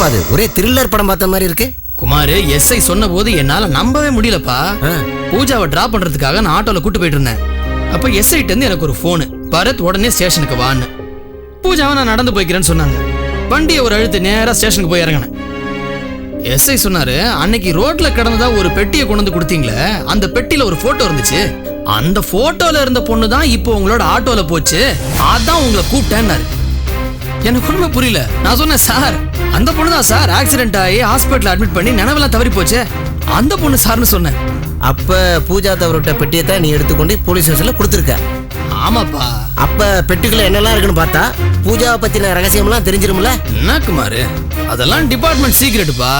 என்னப்பா அது? ஒரே த்ரில்லர் படம் பார்த்த மாதிரி இருக்கு. குமார் எஸ்ஐ சொன்ன போது என்னால நம்பவே முடியலப்பா. பூஜாவை டிராப் பண்றதுக்காக நான் ஆட்டோல கூட்டு போயிட்டு இருந்தேன். அப்ப எஸ்ஐட்ட இருந்து எனக்கு ஒரு போனு பரத் உடனே ஸ்டேஷனுக்கு வான்னு. பூஜாவை நான் நடந்து போய்க்கிறேன்னு சொன்னாங்க. வண்டியை ஒரு அழுத்து நேரா ஸ்டேஷனுக்கு போய் இறங்கினேன். எஸ்ஐ சொன்னாரு அன்னைக்கு ரோட்ல கிடந்ததா ஒரு பெட்டியை கொண்டு வந்து கொடுத்தீங்களே அந்த பெட்டியில ஒரு போட்டோ இருந்துச்சு. அந்த போட்டோல இருந்த பொண்ணு தான் இப்போ உங்களோட ஆட்டோல போச்சு. அதான் உங்களை கூப்பிட்டேன்னாரு. எனக்கு ஒண்ணுமே புரியல. நான் சொன்னேன் சார் அந்த பொண்ணு தான் சார் ஆக்சிடென்ட் ஆகி ஹாஸ்பிட்டல் அட்மிட் பண்ணி நினைவெல்லாம் தவறி போச்சே. அந்த பொண்ணு சார்னு சொன்னேன். அப்ப பூஜா தவறுட்ட பெட்டியை தான் நீ எடுத்துக்கொண்டு போலீஸ் ஸ்டேஷன்ல கொடுத்துருக்க. ஆமாப்பா. அப்ப பெட்டிக்குள்ள என்னெல்லாம் இருக்குன்னு பார்த்தா பூஜாவை பத்தின ரகசியம்லாம் தெரிஞ்சிரும்ல? என்ன குமார்? அதெல்லாம் டிபார்ட்மெண்ட் சீக்ரெட்டுப்பா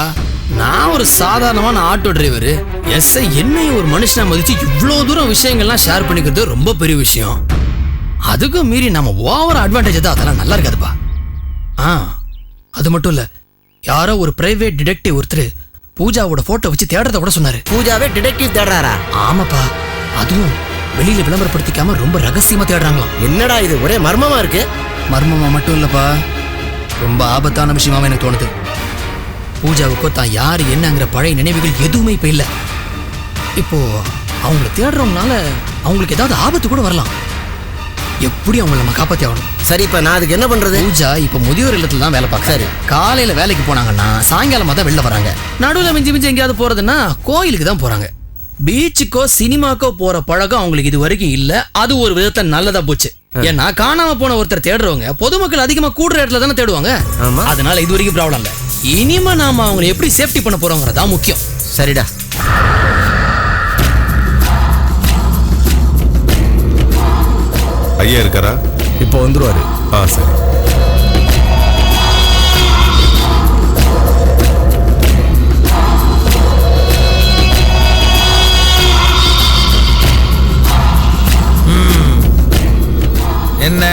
நான் ஒரு சாதாரணமான ஆட்டோ டிரைவர் எஸ்ஐ என்னையும் ஒரு மனுஷனை மதிச்சு இவ்வளோ தூரம் விஷயங்கள்லாம் ஷேர் பண்ணிக்கிறது ரொம்ப பெரிய விஷயம். அதுக்கும் மீறி நம்ம ஓவர் அட்வான்டேஜ் தான் அதெல்லாம் நல்லா இருக்காதுப்பா. ஆ அது மட்டும் இல்ல யாரோ ஒரு பிரைவேட் டிடெக்டிவ் ஒருத்தர் பூஜாவோட போட்டோ வச்சு தேடுறத கூட சொன்னாரு. பூஜாவே டிடெக்டிவ் தேடுறாரா? ஆமாப்பா. அதுவும் வெளியில விளம்பரப்படுத்திக்காம ரொம்ப ரகசியமா தேடுறாங்களாம். என்னடா இது? ஒரே மர்மமா இருக்கு? மர்மமா மட்டும் இல்லப்பா. ரொம்ப ஆபத்தான விஷயமாவும் எனக்கு தோணுது. பூஜாவுக்கோ தான் யார் என்னங்கிற பழைய நினைவுகள் எதுவுமே இப்ப இல்ல. இப்போ அவங்கள தேடுறவங்கனால அவங்களுக்கு ஏதாவது ஆபத்து கூட வரலாம். எப்படி அவங்கள நம்ம காப்பாத்தி ஆகணும்? சரி இப்ப நான் அதுக்கு என்ன பண்றது? பூஜா இப்ப முதியோர் இல்லத்துல தான் வேலை பார்க்கறாரு காலையில வேலைக்கு போனாங்கன்னா சாயங்காலமா தான் வெளில வராங்க. நடுவுல மிஞ்சி மிஞ்சி எங்கேயாவது போறதுன்னா கோயிலுக்கு தான் போறாங்க. பீச்சுக்கோ சினிமாக்கோ போற பழக்கம் அவங்களுக்கு இது வரைக்கும் இல்ல. அது ஒரு விதத்துல நல்லதா போச்சு. ஏன்னா காணாம போன ஒருத்தர் தேடுறவங்க பொதுமக்கள் அதிகமா கூடுற இடத்துல தானே தேடுவாங்க. அதனால இது வரைக்கும் ப்ராப்ளம் இல்ல. இனிமே நாம அவங்களை எப்படி சேஃப்டி பண்ண போறோங்கிறதா முக்கியம். சரிடா. ஐயா இருக்காரா? இப்போ வந்துருவாரு. ஆ சரி. என்ன?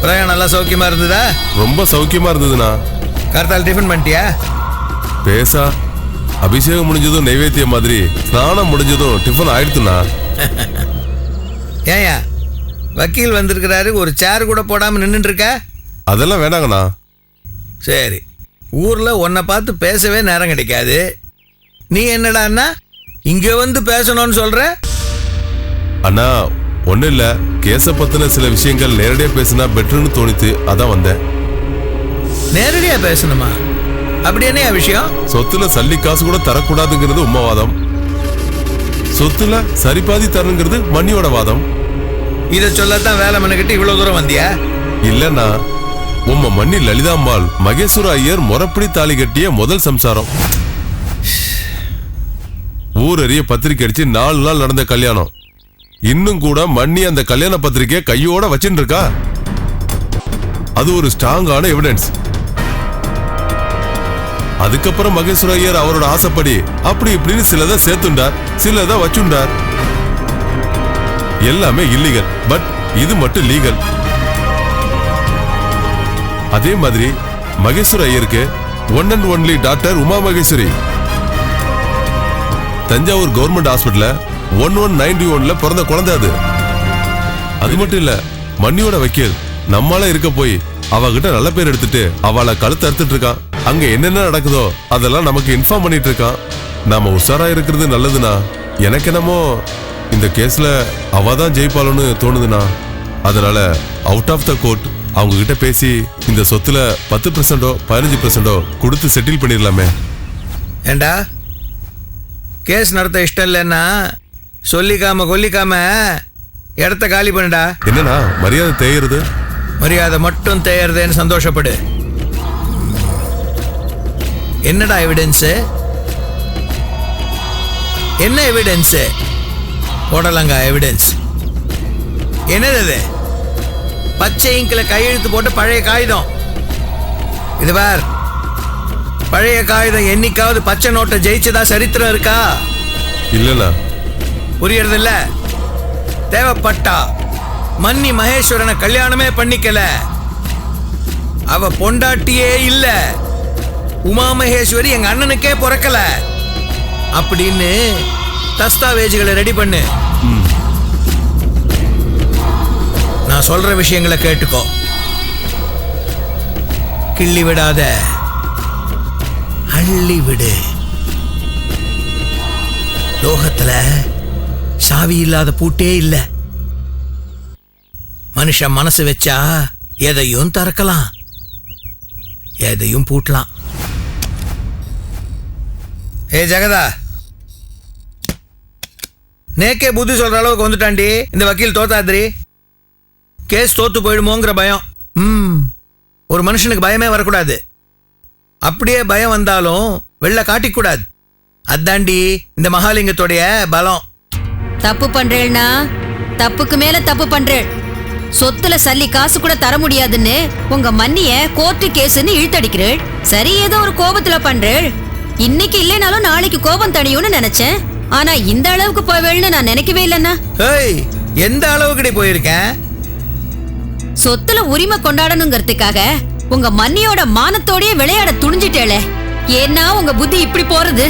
பிரயாணம் நல்லா சௌக்கியமா இருந்ததா? ரொம்ப சௌக்கியமா இருந்ததுண்ணா. கருத்தால் டிஃபன் பண்ணிட்டியா? பேசா. அபிஷேகம் முடிஞ்சதும் நைவேத்தியம் மாதிரி ஸ்நானம் முடிஞ்சதும் டிஃபன் ஆயிடுத்துண்ணா. ஏயா வக்கீல் வந்திருக்கிறாரு ஒரு சேர் கூட போடாம நின்னுட்டு இருக்க அதெல்லாம் வேணாங்கண்ணா. சரி. ஊர்ல உன்னை பார்த்து பேசவே நேரம் கிடைக்காது. நீ என்னடான்னா இங்க வந்து பேசணும்னு சொல்ற? அண்ணா ஒன்றும் இல்லை. கேஸை பத்தின சில விஷயங்கள் நேரடியாக பேசினா பெட்டர்னு தோணித்து அதான் வந்தேன். நேரடியா பேசணுமா? அப்படி என்னையா விஷயம்? சொத்துல சல்லி காசு கூட தரக்கூடாதுங்கிறது உண்மைவாதம் சொத்துல சரிபாதி தரணுங்கிறது மண்ணியோட வாதம். இதை சொல்லத்தான் வேலை மனுக்கிட்டு இவ்வளவு தூரம் வந்தியா? இல்லண்ணா உம்ம மண்ணி லலிதாம்பாள் மகேஸ்வர ஐயர் முறப்படி தாலி கட்டிய முதல் சம்சாரம். ஊரறிய பத்திரிக்கை அடிச்சு நாலு நாள் நடந்த கல்யாணம். இன்னும் கூட மண்ணி அந்த கல்யாண பத்திரிக்கையை கையோட வச்சுட்டு இருக்கா அது ஒரு ஸ்ட்ராங்கான எவிடன்ஸ் அதுக்கப்புறம் மகேஸ்வர ஐயர் அவரோட ஆசைப்படி அப்படி இப்படின்னு சிலதை சேர்த்துண்டார் சிலதை வச்சுண்டார். எல்லாமே இல்லீகல் பட் இது மட்டும் லீகல் அதே மாதிரி Maheswara ஐயருக்கு one and only doctor Uma Maheswari. Thanjavur government ஹாஸ்பிட்டல்ல ஒன் ஒன் நைன்டி ஒன்ல பிறந்த குழந்தை அது. அது மட்டும் இல்ல மண்ணியோட வக்கீல் நம்மளால இருக்க போய் அவகிட்ட நல்ல பேர் எடுத்துட்டு அவளை கழுத்து அறுத்துட்டு இருக்கான். அங்க என்னென்ன நடக்குதோ அதெல்லாம் நமக்கு இன்ஃபார்ம் பண்ணிட்டு இருக்கான். நாம உஷாரா இருக்கிறது நல்லதுண்ணா. எனக்கு என்னமோ இந்த கேஸ்ல அவ தான் ஜெயிப்பாளுன்னு தோணுதுண்ணா. அதனால அவுட் ஆஃப் த கோர்ட் அவங்க கிட்ட பேசி இந்த சொத்துல பத்து பெர்சென்டோ பதினஞ்சு பெர்சென்டோ கொடுத்து செட்டில் பண்ணிடலாமே. ஏண்டா? கேஸ் நடத்த இஷ்டம் இல்லைன்னா சொல்லிக்காம கொல்லிக்காம இடத்த காலி பண்ணுடா. என்னண்ணா மரியாதை தேயுறது? மரியாதை மட்டும் தேயறதேன்னு சந்தோஷப்படு. என்னடா எவிடன்ஸ் என்ன எவிடன்ஸ் போடலங்க எவிடன்ஸ் என்னது அது? பச்சை இங்கில் கையெழுத்து போட்டு பழைய காகிதம். இது பார். பழைய காகிதம் என்னைக்காவது பச்சை நோட்டை ஜெயிச்சதா சரித்திரம் இருக்கா? இல்லண்ணா. புரியறதில்ல. தேவைப்பட்டா மன்னி மகேஸ்வரனை கல்யாணமே பண்ணிக்கல. அவ பொண்டாட்டியே இல்ல. உமா மகேஸ்வரி எங்க அண்ணனுக்கே பிறக்கல. அப்படின்னு தஸ்தாவேஜுகளை ரெடி பண்ணு. நான் சொல்ற விஷயங்களை கேட்டுக்கோ. கிள்ளி விடாத. அள்ளி விடு. லோகத்துல சாவி இல்லாத பூட்டே இல்ல. மனுஷன் மனசு வச்சா எதையும் திறக்கலாம். எதையும் பூட்டலாம். ஏ ஜெகதா. நேக்கே புத்தி சொல்ற அளவுக்கு வந்துட்டாண்டி இந்த வக்கீல் தோத்தாதிரி கேஸ் தோத்து போயிடுமோங்கிற பயம். ம். ஒரு மனுஷனுக்கு பயமே வரக்கூடாது. அப்படியே பயம் வந்தாலும் வெளில காட்டிக்கூடாது. அதாண்டி இந்த மகாலிங்கத்துடைய பலம். தப்பு பண்றேன்னா தப்புக்கு மேல தப்பு பண்றேன். சொத்துல சல்லி காசு கூட தர முடியாதுன்னு உங்க மன்னிய கோர்ட்டு கேஸ்ன்னு இழுத்தடிக்கிறேள். சரி ஏதோ ஒரு கோபத்துல பண்றேள். இன்னைக்கு இல்லைனாலும் நாளைக்கு கோபம் தணியும்னு நினைச்சேன். ஆனா இந்த அளவுக்கு போவேள்னு நான் நினைக்கவே இல்லைன்னா ஏய் எந்த அளவுக்குடி போயிருக்கேன்? சொத்துல உரிமை கொண்டாடணுங்கிறதுக்காக உங்க மன்னியோட மானத்தோடயே விளையாட துணிஞ்சிட்டேளே. ஏன்னா உங்க புத்தி இப்படி போறது.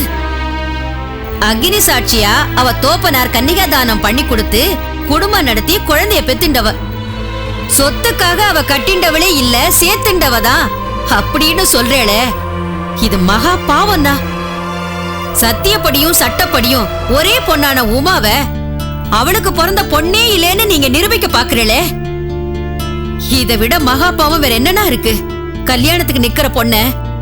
அக்னி சாட்சியா அவ தோப்பனார் கன்னிகா தானம் பண்ணி கொடுத்து குடும்பம் நடத்தி குழந்தைய பெத்துண்டவ. சொத்துக்காக அவ கட்டிண்டவளே இல்ல சேர்த்துண்டவ தான் அப்படின்னு சொல்றேளே. இது மகா பாவம்னா சத்தியப்படியும் சட்டப்படியும் ஒரே பொண்ணான உமாவ அவளுக்கு பிறந்த பொண்ணே இல்லேன்னு நீங்க நிரூபிக்க பாக்குறீளே இதை விட மகா பாவம் வேற என்னன்னா இருக்கு? கல்யாணத்துக்கு நிக்கிற பொண்ண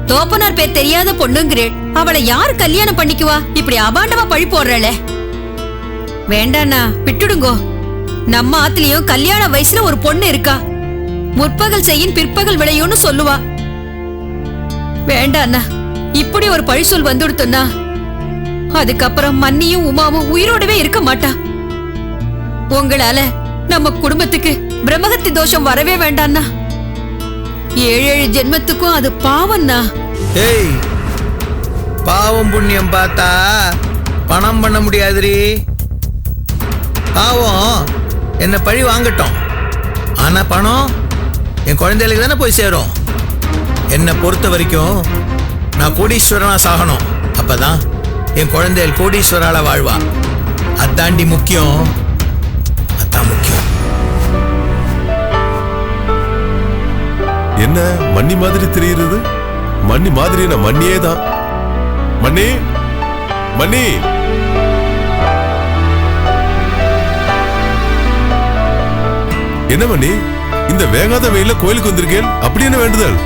தோப்பனார் பேர் தெரியாத பொண்ணுங்கிறேள் அவளை யார் கல்யாணம் பண்ணிக்குவா? இப்படி அபாண்டமா பழி போடுறளே. வேண்டாண்ணா விட்டுடுங்கோ. நம்ம ஆத்துலயும் கல்யாண வயசுல ஒரு பொண்ணு இருக்கா? முற்பகல் செய்யின் பிற்பகல் விளையும்னு சொல்லுவா. வேண்டாண்ணா இப்படி ஒரு பழி சொல் வந்துடுத்துன்னா அதுக்கப்புறம் மன்னியும் உமாவும் உயிரோடவே இருக்க மாட்டா. உங்களால நம்ம குடும்பத்துக்கு பிரம்மகத்தி தோஷம் வரவே வேண்டாண்ணா ஏழு ஏழு ஜென்மத்துக்கும் அது பாவம்னா. ஏய் பாவம் புண்ணியம் பார்த்தா பணம் பண்ண முடியாதுரி பாவம் என்ன பழி வாங்கட்டும். ஆனா பணம் என் குழந்தைகளுக்கு தானே போய் சேரும். என்னை பொறுத்த வரைக்கும் நான் கோடீஸ்வரனா சாகணும். அப்பதான் என் குழந்தைகள் கோடீஸ்வரால வாழ்வா. அதாண்டி முக்கியம். அதான் முக்கியம். என்ன மண்ணி மாதிரி தெரியுறது? மண்ணி மாதிரி நான் மண்ணியே தான். மண்ணி மண்ணி என்ன மண்ணி இந்த வேகாத வெயில கோயிலுக்கு வந்திருக்கேன். அப்படி என்ன வேண்டுதல்?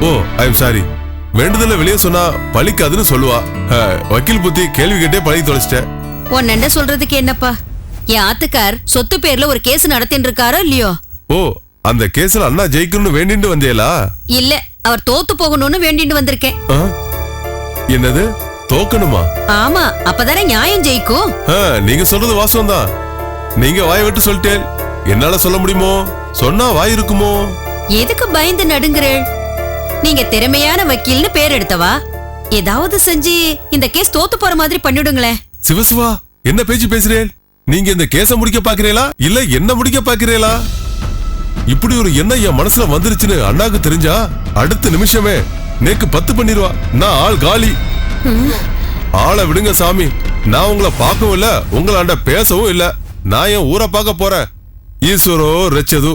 ஓ ஐ எம் சாரி வேண்டுதல வெளியே சொன்னா பழிக்காதுன்னு சொல்லுவா. வக்கீல் புத்தி கேள்வி கேட்டே பழகி தொலைச்சிட்டேன் உன்னண்ட சொல்றதுக்கு என்னப்பா? என் ஆத்துக்கார் சொத்து பேர்ல ஒரு கேஸ் நடத்தின்னு இருக்காரோ இல்லையோ? ஓ அந்த கேஸ்ல அண்ணா ஜெயிக்கணும்னு வேண்டிட்டு வந்தியலா இல்ல அவர் தோத்து போகணும்னு வேண்டிட்டு வந்திருக்கேன்? என்னது? தோக்கணுமா? ஆமா அப்பதானே நியாயம் ஜெயிக்கும். நீங்க சொல்றது வாசம் தான் நீங்க வாய் விட்டு சொல்லிட்டேன். என்னால சொல்ல முடியுமோ? சொன்னா வாய் இருக்குமோ? எதுக்கு பயந்து நடுங்குறேள்? நீங்க திறமையான வக்கீல்னு பேர் எடுத்தவா? ஏதாவது செஞ்சு இந்த கேஸ் தோத்து போற மாதிரி பண்ணிடுங்களேன். சிவசிவா என்ன பேச்சு பேசுறேன் நீங்க இந்த கேஸ முடிக்க பாக்குறீங்களா இல்ல என்ன முடிக்க பாக்குறீங்களா இப்படி ஒரு எண்ணம் என் மனசுல வந்துருச்சுன்னு அண்ணாக்கு தெரிஞ்சா அடுத்த நிமிஷமே நேக்கு பத்து பண்ணிடுவா. நான் ஆள் காலி. ஆளை விடுங்க சாமி. நான் உங்களை பார்க்கவும் இல்ல உங்களாண்ட பேசவும் இல்ல. நான் என் ஊரை பார்க்க போறேன். ஈஸ்வரோ ரச்சது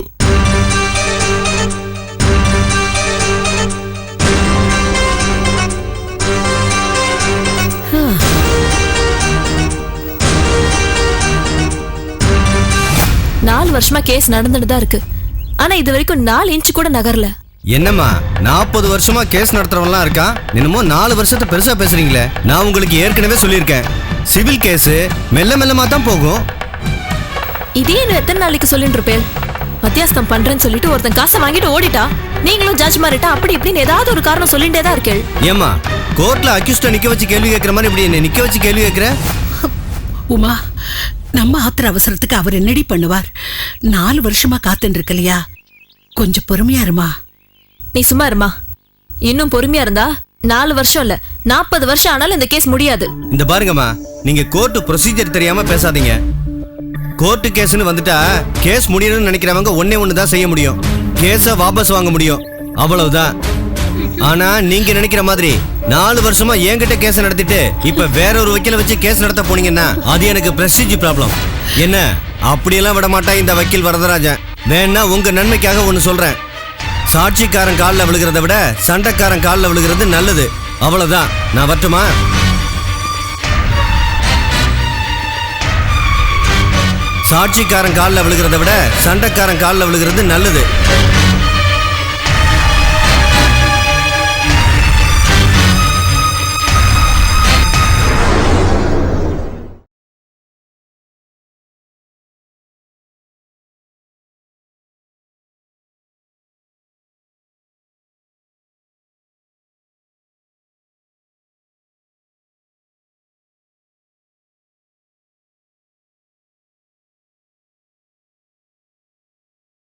வருஷமா கேஸ் நடந்துட்டு தான் இருக்கு. ஆனா இது வரைக்கும் நாலு இன்ச் கூட நகரல. என்னம்மா நாற்பது வருஷமா கேஸ் நடத்துறவன்லாம் இருக்கான் என்னமோ நாலு வருஷத்தை பெருசா பேசுறீங்களே. நான் உங்களுக்கு ஏற்கனவே சொல்லியிருக்கேன். சிவில் கேஸ் மெல்ல மெல்லமா தான் போகும். இதே இன்னும் எத்தனை நாளைக்கு சொல்லிட்டு இருப்பேன் மத்தியாஸ்தம் பண்றேன்னு சொல்லிட்டு ஒருத்தன் காசை வாங்கிட்டு ஓடிட்டா? நீங்களும் ஜட்ஜ் மாறிட்டா? அப்படி இப்படின்னு ஏதாவது ஒரு காரணம் சொல்லிட்டே தான் இருக்கேள். ஏம்மா கோர்ட்ல அக்யூஸ்ட நிக்க வச்சு கேள்வி கேட்கிற மாதிரி இப்படி என்ன நிக்க வச்சு கேள்வி கேட்கிற உமா நம்ம ஆத்திர அவசரத்துக்கு அவர் என்னடி பண்ணுவார்? நாலு வருஷமா காத்துட்டு இருக்கலையா கொஞ்சம் பொறுமையா இருமா. நீ சும்மா இருமா. இன்னும் பொறுமையா இருந்தா நாலு வருஷம் இல்ல நாற்பது வருஷம் ஆனாலும் இந்த கேஸ் முடியாது. இந்த பாருங்கம்மா நீங்க கோர்ட் ப்ரொசீஜர் தெரியாம பேசாதீங்க. கோர்ட்டு கேஸ்னு வந்துட்டா கேஸ் முடியணும்னு நினைக்கிறவங்க ஒண்ணே ஒன்று தான் செய்ய முடியும். கேஸை வாபஸ் வாங்க முடியும். அவ்வளவுதான். ஆனா நீங்க நினைக்கிற மாதிரி நாலு வருஷமா என்கிட்ட கேஸ் நடத்திட்டு இப்ப வேற ஒரு வக்கீல வச்சு கேஸ் நடத்த போனீங்கன்னா அது எனக்கு பிரஸ்டீஜ் ப்ராப்ளம் என்ன? அப்படியெல்லாம் விட மாட்டா இந்த வக்கீல் வரதராஜன். வேணா உங்க நன்மைக்காக ஒன்னு சொல்றேன். சாட்சிக்காரன் காலில் விழுகிறத விட சண்டைக்காரன் காலில் விழுகிறது நல்லது. அவ்வளவுதான். நான் வரட்டுமா? சாட்சிக்காரன் காலில் விழுகிறத விட சண்டைக்காரன் காலில் விழுகிறது நல்லது.